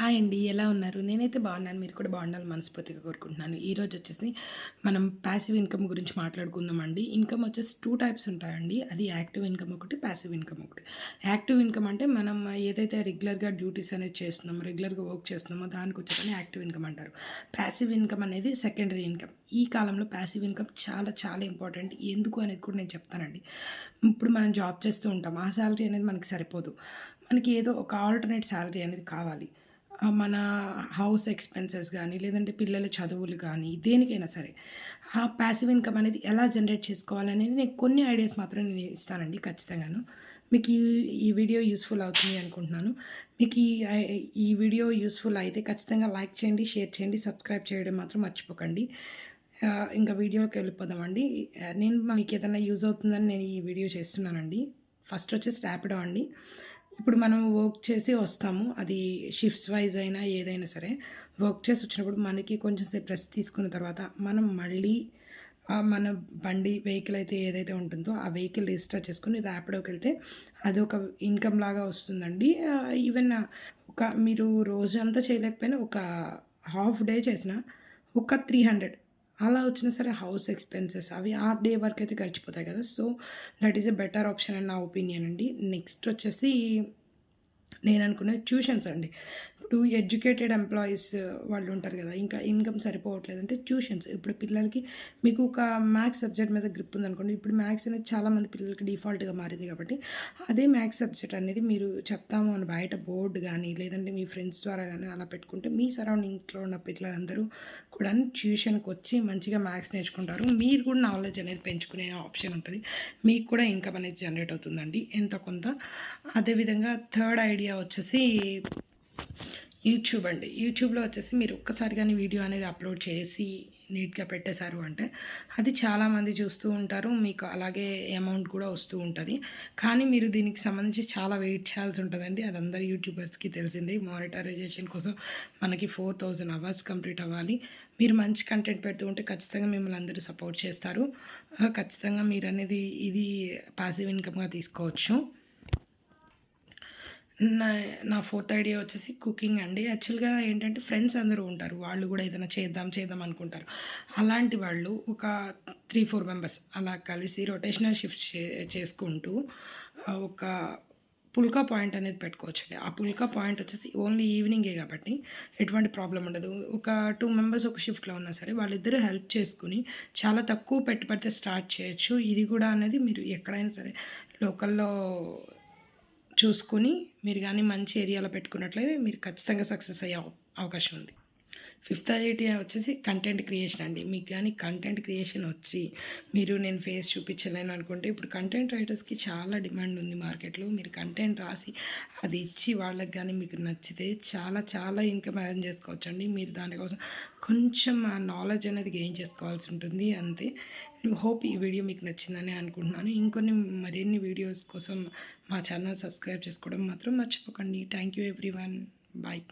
Hi అండి ఎలా ఉన్నారు? నేనైతే బాగున్నాను. మీరు కూడా బాగుండాలని మనస్ఫూర్తిగా కోరుకుంటున్నాను. ఈరోజు వచ్చేసి మనం ప్యాసివ్ ఇన్కమ్ గురించి మాట్లాడుకుందామండి. ఇన్కమ్ వచ్చేసి టూ టైప్స్ ఉంటాయండి. అది యాక్టివ్ ఇన్కమ్ ఒకటి ప్యాసివ్ ఇన్కమ్ ఒకటి. యాక్టివ్ ఇన్కమ్ అంటే మనం ఏదైతే రెగ్యులర్గా డ్యూటీస్ అనేది చేస్తున్నామో రెగ్యులర్గా వర్క్ చేస్తున్నామో దానికి వచ్చేసరికి యాక్టివ్ ఇన్కమ్ అంటారు. ప్యాసివ్ ఇన్కమ్ అనేది సెకండరీ ఇన్కమ్ ఈ కాలంలో ప్యాసివ్ ఇన్కమ్ చాలా చాలా ఇంపార్టెంట్ ఎందుకు అనేది కూడా నేను చెప్తానండి. ఇప్పుడు మనం జాబ్ చేస్తూ ఉంటాం. ఆ శాలరీ అనేది మనకి సరిపోదు. మనకి ఏదో ఒక ఆల్టర్నేట్ శాలరీ అనేది కావాలి. మన హౌస్ ఎక్స్పెన్సెస్ కానీ లేదంటే పిల్లల చదువులు కానీ దేనికైనా సరే ఆ ప్యాసివ్ ఇన్కమ్ అనేది ఎలా జనరేట్ చేసుకోవాలనేది నేను కొన్ని ఐడియాస్ మాత్రం నేను ఇస్తానండి ఖచ్చితంగాను. మీకు ఈ ఈ వీడియో యూస్ఫుల్ అవుతుంది అనుకుంటున్నాను. మీకు ఈ ఈ వీడియో యూస్ఫుల్ అయితే ఖచ్చితంగా లైక్ చేయండి షేర్ చేయండి సబ్స్క్రైబ్ చేయడం మాత్రం మర్చిపోకండి. ఇంకా వీడియోకి వెళ్ళిపోదామండి. నేను మీకు ఏదైనా యూజ్ అవుతుందని నేను ఈ వీడియో చేస్తున్నానండి. ఫస్ట్ వచ్చేసి ర్యాపిడో అండి. ఇప్పుడు మనం వర్క్ చేసి వస్తాము. అది షిఫ్ట్స్ వైజ్ అయినా ఏదైనా సరే వర్క్ చేసి వచ్చినప్పుడు మనకి కొంచెం సేపు రెస్ట్ తీసుకున్న తర్వాత మనం మళ్ళీ మన బండి వెహికల్ అయితే ఏదైతే ఉంటుందో ఆ వెహికల్ రిజిస్టర్ చేసుకుని ర్యాపిడోకి వెళ్తే అది ఒక ఇన్కమ్ లాగా వస్తుందండి. ఈవెన్ ఒక మీరు రోజు అంతా చేయలేకపోయినా ఒక హాఫ్ డే చేసిన ఒక త్రీ హండ్రెడ్ అలా వచ్చినా సరే హౌస్ ఎక్స్పెన్సెస్ అవి ఆ డే వరకు అయితే గడిచిపోతాయి కదా. So that is a better option అని నా ఒపీనియన్ అండి. నెక్స్ట్ వచ్చేసి నేను అనుకునే ట్యూషన్స్ అండి. టూ ఎడ్యుకేటెడ్ ఎంప్లాయీస్ వాళ్ళు ఉంటారు కదా. ఇంకా ఇన్కమ్ సరిపోవట్లేదు అంటే ట్యూషన్స్. ఇప్పుడు పిల్లలకి మీకు ఒక మ్యాథ్స్ సబ్జెక్ట్ మీద గ్రిప్ ఉందనుకోండి. ఇప్పుడు మ్యాథ్స్ అనేది చాలామంది పిల్లలకి డిఫాల్ట్గా మారింది కాబట్టి అదే మ్యాథ్స్ సబ్జెక్ట్ అనేది మీరు చెప్తాము అని బయట బోర్డు కానీ లేదంటే మీ ఫ్రెండ్స్ ద్వారా కానీ అలా పెట్టుకుంటే మీ సరౌండింగ్స్లో ఉన్న పిల్లలందరూ కూడా ట్యూషన్కి వచ్చి మంచిగా మ్యాథ్స్ నేర్చుకుంటారు. మీరు కూడా నాలెడ్జ్ అనేది పెంచుకునే ఆప్షన్ ఉంటుంది. మీకు కూడా ఇన్కమ్ అనేది జనరేట్ అవుతుందండి. ఎంత కొంత అదేవిధంగా థర్డ్ ఐడియా వచ్చేసి యూట్యూబ్ అండి. యూట్యూబ్లో వచ్చేసి మీరు ఒక్కసారి కానీ వీడియో అనేది అప్లోడ్ చేసి నీట్గా పెట్టేశారు అంటే అది చాలామంది చూస్తూ ఉంటారు. మీకు అలాగే అమౌంట్ కూడా వస్తూ ఉంటుంది. కానీ మీరు దీనికి సంబంధించి చాలా వెయిట్ చేయాల్సి ఉంటుందండి. అది అందరు యూట్యూబర్స్కి తెలిసింది. మానిటరైజేషన్ కోసం మనకి ఫోర్ థౌజండ్ అవర్స్ కంప్లీట్ అవ్వాలి. మీరు మంచి కంటెంట్ పెడుతూ ఉంటే ఖచ్చితంగా మిమ్మల్ని అందరూ సపోర్ట్ చేస్తారు. ఖచ్చితంగా మీరు అనేది ఇది పాసివ్ ఇన్కమ్గా తీసుకోవచ్చు. నా నా ఫోర్త్ ఐడియా వచ్చేసి కుకింగ్ అండి. యాక్చువల్గా ఏంటంటే ఫ్రెండ్స్ అందరూ ఉంటారు. వాళ్ళు కూడా ఏదైనా చేద్దాం చేద్దాం అనుకుంటారు. అలాంటి వాళ్ళు ఒక త్రీ ఫోర్ మెంబర్స్ అలా కలిసి రొటేషనల్ షిఫ్ట్ చే చేసుకుంటూ ఒక పుల్కా పాయింట్ అనేది పెట్టుకోవచ్చండి. ఆ పుల్కా పాయింట్ వచ్చేసి ఓన్లీ ఈవినింగే కాబట్టి ఎటువంటి ప్రాబ్లం ఉండదు. ఒక టూ మెంబర్స్ ఒక షిఫ్ట్లో ఉన్నా సరే వాళ్ళిద్దరూ హెల్ప్ చేసుకుని చాలా తక్కువ పెట్టుబడితే స్టార్ట్ చేయొచ్చు. ఇది కూడా అనేది మీరు ఎక్కడైనా సరే లోకల్లో చూసుకుని మీరు కానీ మంచి ఏరియాలో పెట్టుకున్నట్లయితే మీరు ఖచ్చితంగా సక్సెస్ అయ్యే అవ- అవకాశం ఉంది. ఫిఫ్త్ ఐడియా వచ్చేసి కంటెంట్ క్రియేషన్ అండి. మీకు కానీ కంటెంట్ క్రియేషన్ వచ్చి మీరు నేను ఫేస్ చూపించలేను అనుకుంటే ఇప్పుడు కంటెంట్ రైటర్స్కి చాలా డిమాండ్ ఉంది మార్కెట్లో. మీరు కంటెంట్ రాసి అది ఇచ్చి వాళ్ళకి కానీ మీకు నచ్చితే చాలా చాలా ఇన్కమ్ ఎర్న్ చేసుకోవచ్చండి. మీరు దానికోసం కొంచెం ఆ నాలెడ్జ్ అనేది గెయిన్ చేసుకోవాల్సి ఉంటుంది. అంతే. హోప్ ఈ వీడియో మీకు నచ్చిందని అనుకుంటున్నాను. ఇంకొన్ని మరిన్ని వీడియోస్ కోసం మా ఛానల్ సబ్స్క్రైబ్ చేసుకోవడం మాత్రం మర్చిపోకండి. Thank you everyone bye